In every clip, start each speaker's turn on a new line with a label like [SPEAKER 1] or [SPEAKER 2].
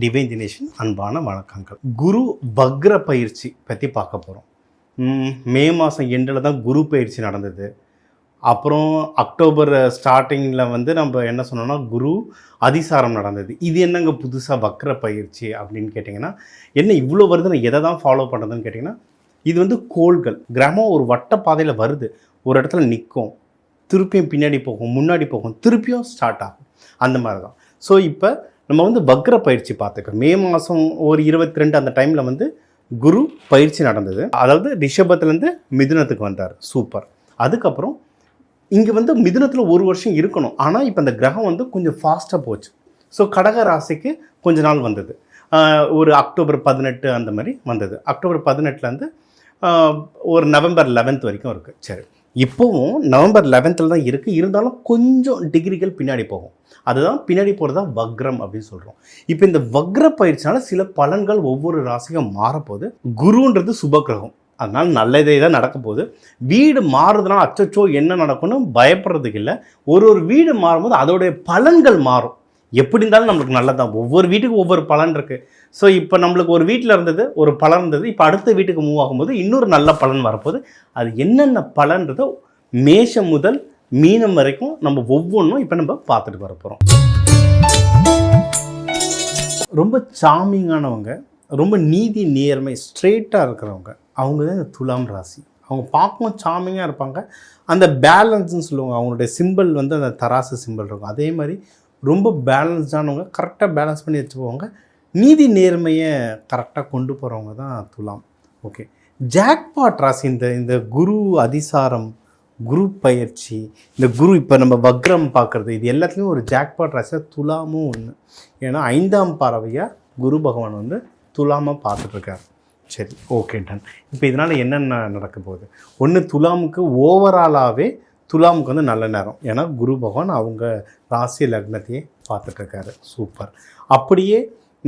[SPEAKER 1] Divine Dineshan அன்பான வணக்கங்கள். குரு வக்ர பயிற்சி பற்றி பார்க்க போகிறோம் மே மாதம் எண்டில் தான் குரு பயிற்சி நடந்தது. அப்புறம் அக்டோபர் ஸ்டார்டிங்கில் வந்து நம்ம என்ன சொன்னோம்னா குரு அதிசாரம் நடந்தது. இது என்னங்க புதுசாக வக்ர பயிற்சி அப்படின்னு கேட்டிங்கன்னா என்ன இவ்வளோ வருது நான் எதை தான் ஃபாலோ பண்ணுறதுன்னு கேட்டிங்கன்னா இது வந்து கோள்கள். கிரகம் ஒரு வட்ட பாதையில் வருது. ஒரு இடத்துல நிற்கும் திருப்பியும் பின்னாடி போகும் முன்னாடி போகும். திருப்பியும் ஸ்டார்ட் ஆகும். அந்த மாதிரி தான் ஸோ இப்போ நம்ம வந்து வக்ர பயிற்சி பார்த்துக்கிறோம் மே மாதம் ஒரு இருபத்தி ரெண்டு அந்த டைமில் வந்து குரு பயிற்சி நடந்தது. அதாவது ரிஷபத்துலேருந்து மிதுனத்துக்கு வந்தார். சூப்பர் அதுக்கப்புறம் இங்கே வந்து மிதுனத்தில் ஒரு வருஷம் இருக்கணும். ஆனால் இப்போ அந்த கிரகம் வந்து கொஞ்சம் ஃபாஸ்ட்டாக போச்சு. ஸோ கடக ராசிக்கு கொஞ்ச நாள் வந்தது. ஒரு அக்டோபர் பதினெட்டு அந்த மாதிரி வந்தது. அக்டோபர் பதினெட்டுலேருந்து ஒரு நவம்பர் லெவன்த் வரைக்கும் இருக்குது சரி. இப்போவும் நவம்பர் லெவன்த்தில் தான் இருக்குது இருந்தாலும் கொஞ்சம் டிகிரிகள் பின்னாடி போகும். அதுதான் பின்னாடி போகிறது தான் வக்ரம் அப்படின்னு சொல்கிறோம் இப்போ இந்த வக்ர பயிற்சினால சில பலன்கள் ஒவ்வொரு ராசிக்கும் மாறப்போகுது. குருன்றது சுபக்கிரகம் அதனால் நல்லதே தான் நடக்க போகுது. வீடு மாறுறதுனால அச்சச்சோ என்ன நடக்கும்னு பயப்படுறதுக்கு இல்லை. ஒரு ஒரு வீடு மாறும்போது அதோடைய பலன்கள் மாறும். எப்படி இருந்தாலும் நம்மளுக்கு நல்லதான் ஒவ்வொரு வீட்டுக்கும் ஒவ்வொரு பலன் இருக்குது ஸோ இப்போ நம்மளுக்கு ஒரு வீட்டில் இருந்தது ஒரு பலன் இருந்தது. இப்போ அடுத்த வீட்டுக்கு மூவ் ஆகும்போது இன்னொரு நல்ல பலன் வரப்போகுது. அது என்னென்ன பலன்றதோ மேஷம் முதல் மீனம் வரைக்கும் நம்ம ஒவ்வொன்றும் இப்போ நம்ம பார்த்துட்டு வர போகிறோம் ரொம்ப சாமிங்கானவங்க ரொம்ப நீதி நேர்மை ஸ்ட்ரெயிட்டாக இருக்கிறவங்க அவங்க தான் இந்த துலாம் ராசி. அவங்க பார்க்கவும் சாமிங்காக இருப்பாங்க. அந்த பேலன்ஸ்னு சொல்லுவாங்க. அவங்களுடைய சிம்பிள் வந்து அந்த தராசு சிம்பிள் இருக்கும். அதே மாதிரி ரொம்ப பேலன்ஸ்டானவங்க கரெக்டாக பேலன்ஸ் பண்ணி வச்சுக்குவாங்க. நீதி நேர்மையை கரெக்டாக கொண்டு போகிறவங்க தான் துலாம். ஓகே ஜாக்பாட் ராசி இந்த இந்த குரு அதிசாரம் குரு பயிற்சி இந்த குரு இப்போ நம்ம வக்ரம் பார்க்குறது இது எல்லாத்துலேயும் ஒரு ஜாக்பாட் ராசியாக துலாமும் ஒன்று ஏன்னா ஐந்தாம் பறவையாக குரு பகவான் வந்து துலாமாக பார்த்துட்ருக்கார். சரி ஓகே டன் இப்போ இதனால் என்னென்ன நடக்க போகுது? ஒன்று துலாமுக்கு ஓவராலாகவே துலாமுக்கு வந்து நல்ல நேரம். ஏன்னா குரு பகவான் அவங்க ராசி லக்னத்தையே பார்த்துட்ருக்காரு. சூப்பர். அப்படியே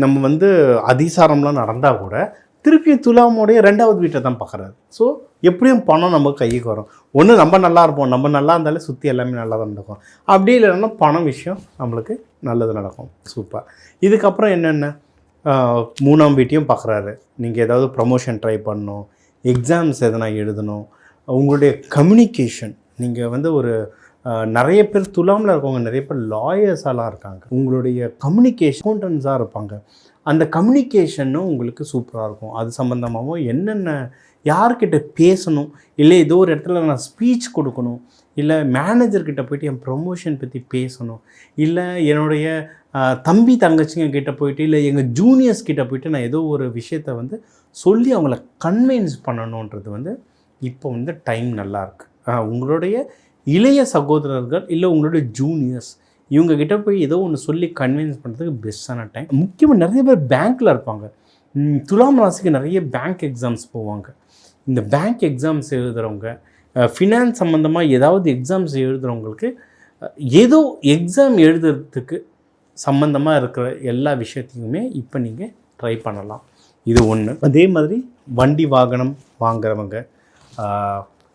[SPEAKER 1] நம்ம வந்து அதிசாரம்லாம் நடந்தால் கூட திருப்பியும் துலாமுடைய ரெண்டாவது வீட்டை தான் பார்க்குறாரு. ஸோ எப்படியும் பணம் நம்ம கைக்கு வரும். ஒன்று நம்ம நல்லா இருப்போம். நம்ம நல்லா இருந்தாலே சுற்றி எல்லாமே நல்லா தான் நடக்கும். அப்படி இல்லைன்னா பணம் விஷயம் நம்மளுக்கு நல்லது நடக்கும். சூப்பர். இதுக்கப்புறம் என்னென்ன? மூணாம் வீட்டையும் பார்க்குறாரு. நீங்கள் ஏதாவது ப்ரமோஷன் ட்ரை பண்ணணும். எக்ஸாம்ஸ் எதனா எழுதணும். உங்களுடைய கம்யூனிகேஷன் நீங்கள் வந்து ஒரு நிறைய பேர் துலாமில் இருக்கவங்க நிறைய பேர் லாயர்ஸாலாம் இருக்காங்க. உங்களுடைய கம்யூனிகேஷன் அக்கௌண்டன்ஸாக இருப்பாங்க. அந்த கம்யூனிகேஷனும் உங்களுக்கு சூப்பராக இருக்கும். அது சம்மந்தமாகவும் என்னென்ன யார்கிட்ட பேசணும்? இல்லை ஏதோ ஒரு இடத்துல நான் ஸ்பீச் கொடுக்கணும். இல்லை மேனேஜர்கிட்ட போயிட்டு என் ப்ரொமோஷன் பற்றி பேசணும். இல்லை என்னுடைய தம்பி தங்கச்சிங்க கிட்ட போயிட்டு இல்லை எங்கள் ஜூனியர்ஸ் கிட்ட போயிட்டு நான் ஏதோ ஒரு விஷயத்த வந்து சொல்லி அவங்கள கன்வின்ஸ் பண்ணணுன்றது வந்து இப்போ வந்து டைம் நல்லாயிருக்கு உங்களுடைய இளைய சகோதரர்கள் இல்லை உங்களுடைய ஜூனியர்ஸ் இவங்க கிட்ட போய் ஏதோ ஒன்று சொல்லி கன்வின்ஸ் பண்ணுறதுக்கு பெஸ்ட்டான டைம் முக்கியமாக நிறைய பேர் பேங்க்கில் இருப்பாங்க. துலாம் ராசிக்கு நிறைய பேங்க் எக்ஸாம்ஸ் போவாங்க. இந்த பேங்க் எக்ஸாம்ஸ் எழுதுகிறவங்க ஃபினான்ஸ் சம்மந்தமாக ஏதாவது எக்ஸாம்ஸ் எழுதுகிறவங்களுக்கு ஏதோ எக்ஸாம் எழுதுறதுக்கு சம்மந்தமாக இருக்கிற எல்லா விஷயத்தையுமே இப்போ நீங்கள் ட்ரை பண்ணலாம். இது ஒன்று அதே மாதிரி வண்டி வாகனம் வாங்குறவங்க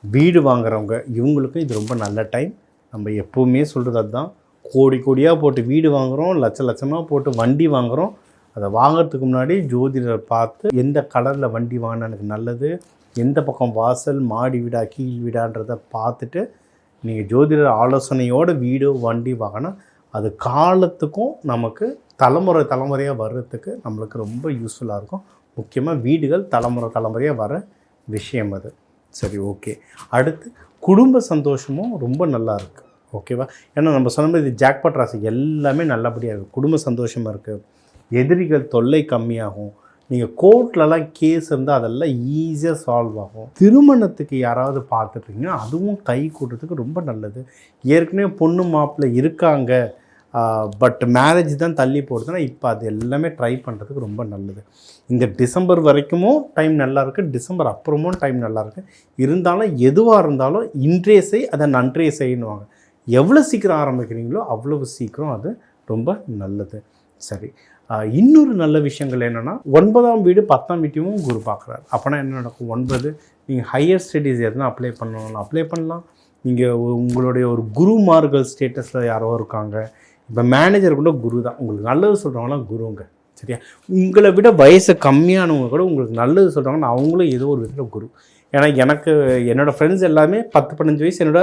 [SPEAKER 1] வீடு வாங்குறவங்க இவங்களுக்கும் இது ரொம்ப நல்ல டைம் நம்ம எப்போவுமே சொல்கிறது அதுதான். கோடி கோடியாக போட்டு வீடு வாங்குகிறோம் லட்ச லட்சமாக போட்டு வண்டி வாங்குகிறோம் அதை வாங்குறதுக்கு முன்னாடி ஜோதிடர் பார்த்து எந்த கலரில் வண்டி வாங்கினா எனக்கு நல்லது எந்த பக்கம் வாசல் மாடி வீடா கீழ் வீடான்றதை பார்த்துட்டு நீங்கள் ஜோதிடர் ஆலோசனையோட வீடு வண்டி வாங்கினா அது காலத்துக்கும் நமக்கு தலைமுறை தலைமுறையாக வர்றதுக்கு நம்மளுக்கு ரொம்ப யூஸ்ஃபுல்லாக இருக்கும். முக்கியமாக வீடுகள் தலைமுறை தலைமுறையாக வர விஷயம் அது. சரி ஓகே அடுத்து குடும்ப சந்தோஷமும் ரொம்ப நல்லா இருக்குது ஓகேவா ஏன்னா நம்ம சொன்ன மாதிரி இது ஜாக்பாட் ராசி எல்லாமே நல்லபடியாக இருக்குது குடும்ப சந்தோஷமாக இருக்குது எதிரிகள் தொல்லை கம்மியாகும். நீங்கள் கோர்ட்லலாம் கேஸ் இருந்தால் அதெல்லாம் ஈஸியாக சால்வ் ஆகும். திருமணத்துக்கு யாராவது பார்த்துட்ருக்கீங்கன்னா அதுவும் கை கூட்டுறதுக்கு ரொம்ப நல்லது. ஏற்கனவே பொண்ணு மாப்பிள்ளை இருக்காங்க. பட் மேரேஜ் தான் தள்ளி போடுதுன்னா இப்போ அது எல்லாமே ட்ரை பண்ணுறதுக்கு ரொம்ப நல்லது. இந்த டிசம்பர் வரைக்கும் டைம் நல்லா இருக்குது டிசம்பர் அப்புறமும் டைம் நல்லா இருக்குது இருந்தாலும் எதுவாக இருந்தாலும் இன்றைய செய் அதை நன்றைய செய்யணுவாங்க எவ்வளோ சீக்கிரம் ஆரம்பிக்கிறீங்களோ அவ்வளவு சீக்கிரம் அது ரொம்ப நல்லது. சரி. இன்னொரு நல்ல விஷயங்கள் என்னென்னா ஒன்பதாம் வீடு பத்தாம் வீட்டையும் குரு பார்க்குறாரு. அப்போனா என்ன நடக்கும்? ஒன்பது. நீங்கள் ஹையர் ஸ்டடீஸ் எதுனா அப்ளை பண்ணணும் அப்ளை பண்ணலாம். நீங்கள் உங்களுடைய ஒரு குருமார்கள் ஸ்டேட்டஸில் யாரோ இருக்காங்க. இப்போ மேனேஜர் கூட குரு தான் உங்களுக்கு நல்லது சொல்கிறவங்களாம் குருங்க. சரியா? உங்களை விட வயசு கம்மியானவங்க கூட உங்களுக்கு நல்லது சொல்கிறாங்கன்னா அவங்களும் ஏதோ ஒரு விதத்தில் குரு. ஏன்னா எனக்கு என்னோடய ஃப்ரெண்ட்ஸ் எல்லாமே பத்து பதினஞ்சு வயசு என்னோட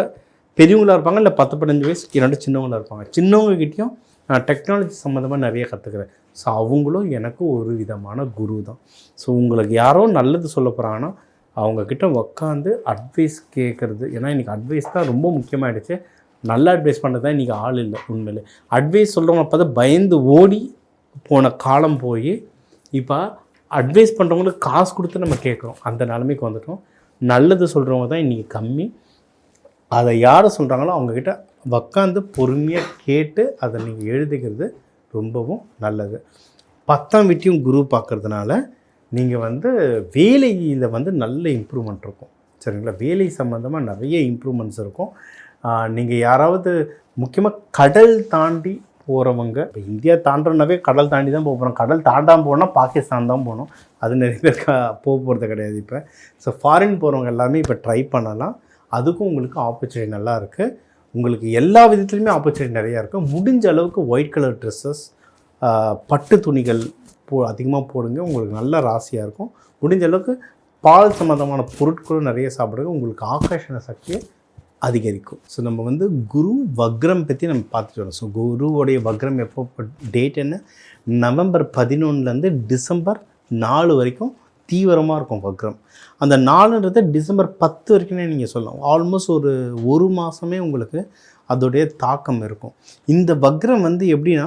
[SPEAKER 1] பெரியவங்களா இருப்பாங்க இல்லை பத்து பதினஞ்சு வயசு என்னோட சின்னவங்களா இருப்பாங்க. சின்னவங்ககிட்டயும் நான் டெக்னாலஜி சம்மந்தமாக நிறைய கற்றுக்குறேன் ஸோ அவங்களும் எனக்கு ஒரு விதமான குரு தான் ஸோ உங்களுக்கு யாரோ நல்லது சொல்ல போகிறாங்கன்னா அவங்கக்கிட்ட உக்காந்து அட்வைஸ் கேட்குறது ஏன்னா இன்றைக்கி அட்வைஸ் தான் ரொம்ப முக்கியமாகிடுச்சு நல்ல அட்வைஸ் பண்ணுறது தான் இன்றைக்கி ஆள் இல்லை உண்மையிலே. அட்வைஸ் சொல்கிறவங்க பார்த்தா பயந்து ஓடி போன காலம் போய் இப்போ அட்வைஸ் பண்ணுறவங்களுக்கு காசு கொடுத்து நம்ம கேட்குறோம். அந்த நிலைமைக்கு வந்துட்டோம். நல்லது சொல்கிறவங்க தான் இன்றைக்கி கம்மி. அதை யார் சொல்கிறாங்களோ அவங்கக்கிட்ட உக்காந்து பொறுமையாக கேட்டு அதை நீங்கள் எழுதிக்கிறது ரொம்பவும் நல்லது. பத்தாம் வீட்டையும் குரு பார்க்கறதுனால நீங்கள் வந்து வேலையில் வந்து நல்ல இம்ப்ரூவ்மெண்ட் இருக்கும். சரிங்களா? வேலை சம்மந்தமாக நிறைய இம்ப்ரூவ்மெண்ட்ஸ் இருக்கும். நீங்கள் யாராவது முக்கியமாக கடல் தாண்டி போகிறவங்க இப்போ இந்தியா தாண்டனாவே கடல் தாண்டி தான் போக போகிறோம் கடல் தாண்டாமல் போனால் பாகிஸ்தான் தான் போகணும். அது நிறைய பேர் போக போகிறது கிடையாது இப்போ. ஸோ ஃபாரின் போகிறவங்க எல்லாமே இப்போ ட்ரை பண்ணலாம். அதுக்கும் உங்களுக்கு ஆப்பர்ச்சுனிட்டி நல்லா இருக்குது உங்களுக்கு எல்லா விதத்துலையுமே ஆப்பர்ச்சுனிட்டி நிறையா இருக்குது முடிஞ்ச அளவுக்கு ஒயிட் கலர் ட்ரெஸ்ஸஸ் பட்டு துணிகள் போ அதிகமாக போடுங்க. உங்களுக்கு நல்ல ராசியாக இருக்கும். முடிஞ்ச அளவுக்கு பால் சம்மந்தமான பொருட்களும் நிறைய சாப்பிடுங்க. உங்களுக்கு ஆகர்ஷண சக்தியை அதிகரிக்கும். ஸோ நம்ம வந்து குரு வக்ரம் பற்றி நம்ம பார்த்துட்டு வரோம். ஸோ குருவோடைய வக்ரம் எப்போ டேட் என்ன? நவம்பர் பதினொன்றுலேருந்து டிசம்பர் நாலு வரைக்கும் தீவிரமாக இருக்கும் வக்ரம். அந்த நாலுன்றது டிசம்பர் பத்து வரைக்குமே நீங்கள் சொல்லலாம். ஆல்மோஸ்ட் ஒரு ஒரு மாதமே உங்களுக்கு அதோடைய தாக்கம் இருக்கும். இந்த வக்ரம் வந்து எப்படின்னா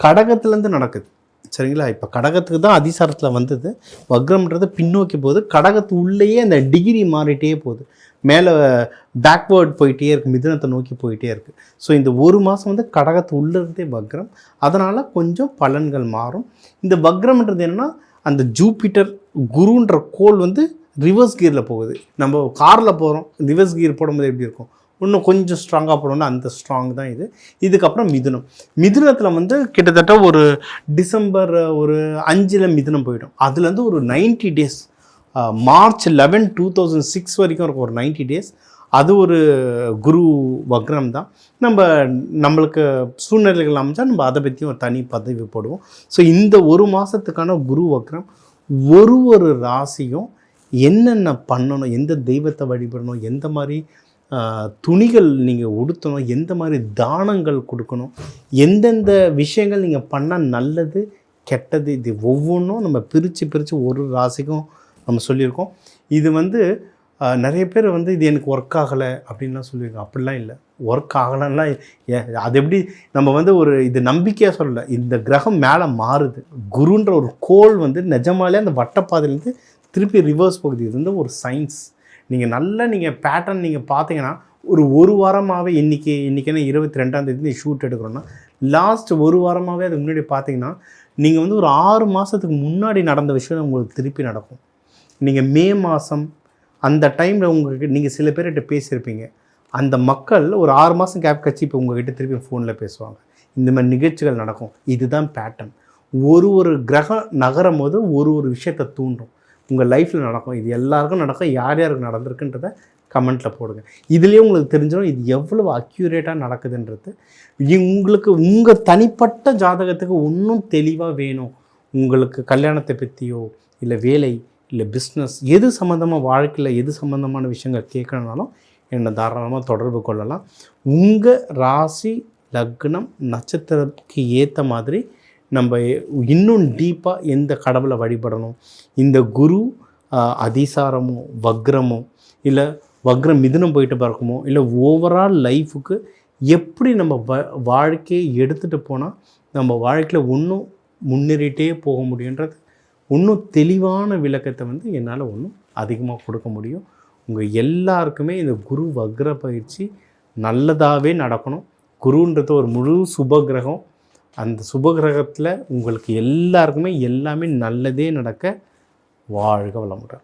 [SPEAKER 1] கடகத்துலேருந்து நடக்குது. சரிங்களா? இப்போ கடகத்துக்கு தான் அதிசாரத்தில் வந்தது. வக்ரம்ன்றது பின்னோக்கி போகுது. கடகத்து உள்ளேயே அந்த டிகிரி மாறிட்டே போகுது. மேலே பேக்வேர்ட் போயிட்டே இருக்குது மிதுனத்தை நோக்கி போயிட்டே இருக்குது ஸோ இந்த ஒரு மாதம் வந்து கடகத்து உள்ளிருந்தே வக்ரம். அதனால் கொஞ்சம் பலன்கள் மாறும். இந்த வக்ரம்ன்றது என்னென்னா அந்த ஜூபிட்டர் குருன்ற கோல் வந்து ரிவர்ஸ் கியரில் போகுது. நம்ம காரில் போகிறோம் ரிவர்ஸ் கியர் போடும்போது எப்படி இருக்கும்? இன்னும் கொஞ்சம் ஸ்ட்ராங்காக போடணும்னா அந்த ஸ்ட்ராங் தான் இது. இதுக்கப்புறம் மிதுனம். மிதுனத்தில் வந்து கிட்டத்தட்ட ஒரு டிசம்பர் ஒரு அஞ்சில் மிதுனம் போயிடும். அதுலேருந்து ஒரு 90 days March eleven two thousand six வரைக்கும் இருக்கும் ஒரு 90 டேஸ் அது ஒரு குரு வக்ரம் தான். நம்ம நம்மளுக்கு சூழ்நிலைகள் அமைச்சா நம்ம அதை பற்றியும் ஒரு தனி பதவி போடுவோம். ஸோ இந்த ஒரு மாதத்துக்கான குரு வக்ரம் ஒரு ஒரு ராசியும் என்னென்ன பண்ணணும் எந்த தெய்வத்தை வழிபடணும் எந்த மாதிரி துணிகள் நீங்கள் உடுத்தணும் எந்த மாதிரி தானங்கள் கொடுக்கணும் எந்தெந்த விஷயங்கள் நீங்கள் பண்ணால் நல்லது கெட்டது இது ஒவ்வொன்றும் நம்ம பிரித்து பிரித்து ஒரு ராசிக்கும் நம்ம சொல்லியிருக்கோம். இது வந்து நிறைய பேர் வந்து இது எனக்கு ஒர்க் ஆகலை அப்படின்லாம் சொல்லியிருக்கோம் அப்படிலாம் இல்லை. ஒர்க் ஆகலைன்னா அது எப்படி? நம்ம வந்து ஒரு இது நம்பிக்கையாக சொல்லலை. இந்த கிரகம் மேலே மாறுது. குருன்ற ஒரு கோல் வந்து நிஜமாலே அந்த வட்டப்பாதையிலேருந்து திருப்பி ரிவர்ஸ் போகுது. இது வந்து ஒரு சயின்ஸ் நீங்கள் நல்லா நீங்கள் பேட்டர்ன் நீங்கள் பார்த்தீங்கன்னா ஒரு ஒரு வாரமாகவே இன்றைக்கி இன்றைக்கினா இருபத்தி ரெண்டாம் தேதி ஷூட் எடுக்கிறோன்னா லாஸ்ட் ஒரு வாரமாகவே அதுக்கு முன்னாடி பார்த்தீங்கன்னா நீங்கள் வந்து ஒரு ஆறு மாதத்துக்கு முன்னாடி நடந்த விஷயம் உங்களுக்கு திருப்பி நடக்கும். நீங்கள் மே மாதம் அந்த டைமில் உங்களுக்கு நீங்கள் சில பேர்கிட்ட பேசியிருப்பீங்க. அந்த மக்கள் ஒரு ஆறு மாதம் கேப் கட்சி இப்போ உங்ககிட்ட திருப்பி ஃபோனில் பேசுவாங்க. இந்த மாதிரி நிகழ்ச்சிகள் நடக்கும். இதுதான் பேட்டர்ன் ஒரு ஒரு கிரகம் நகரும் போது ஒரு ஒரு விஷயத்தை தூண்டும். உங்கள் லைஃப்பில் நடக்கும். இது எல்லாருக்கும் நடக்கும். யார் யாருக்கு நடந்திருக்குன்றத கமெண்ட்டில் போடுங்க. இதுலேயே உங்களுக்கு தெரிஞ்சிடும் இது எவ்வளவு அக்யூரேட்டாக நடக்குதுன்றது. உங்களுக்கு உங்கள் தனிப்பட்ட ஜாதகத்துக்கு இன்னும் தெளிவாக வேணும். உங்களுக்கு கல்யாணத்தை பற்றியோ இல்லை வேலை இல்லை பிஸ்னஸ் எது சம்மந்தமாக வாழ்க்கையில் எது சம்மந்தமான விஷயங்கள் கேட்கணுனாலும் என்னை தாராளமாக தொடர்பு கொள்ளலாம். உங்கள் ராசி லக்னம் நட்சத்திரத்துக்கு ஏற்ற மாதிரி நம்ம இன்னும் டீப்பாக எந்த கடவுளை வழிபடணும்? இந்த குரு அதிசாரமோ வக்ரமோ இல்லை வக்ரம் மிதுனம் போயிட்டு பார்க்குமோ இல்லை ஓவரால் லைஃபுக்கு எப்படி நம்ம வ வாழ்க்கையை எடுத்துகிட்டு போனால் நம்ம வாழ்க்கையில் இன்னும் முன்னேறிட்டே போக முடியுன்றது இன்னும் தெளிவான விளக்கத்தை வந்து என்னால் ஒன்றும் அதிகமாக கொடுக்க முடியும். உங்கள் எல்லாருக்குமே இந்த குரு வக்ர பயிற்சி நல்லதாகவே நடக்கணும். குருன்றது ஒரு முழு சுபகிரகம் அந்த சுபகிரகத்தில் உங்களுக்கு எல்லாருக்குமே எல்லாமே நல்லதே நடக்க வாழ்க வளமுடன்.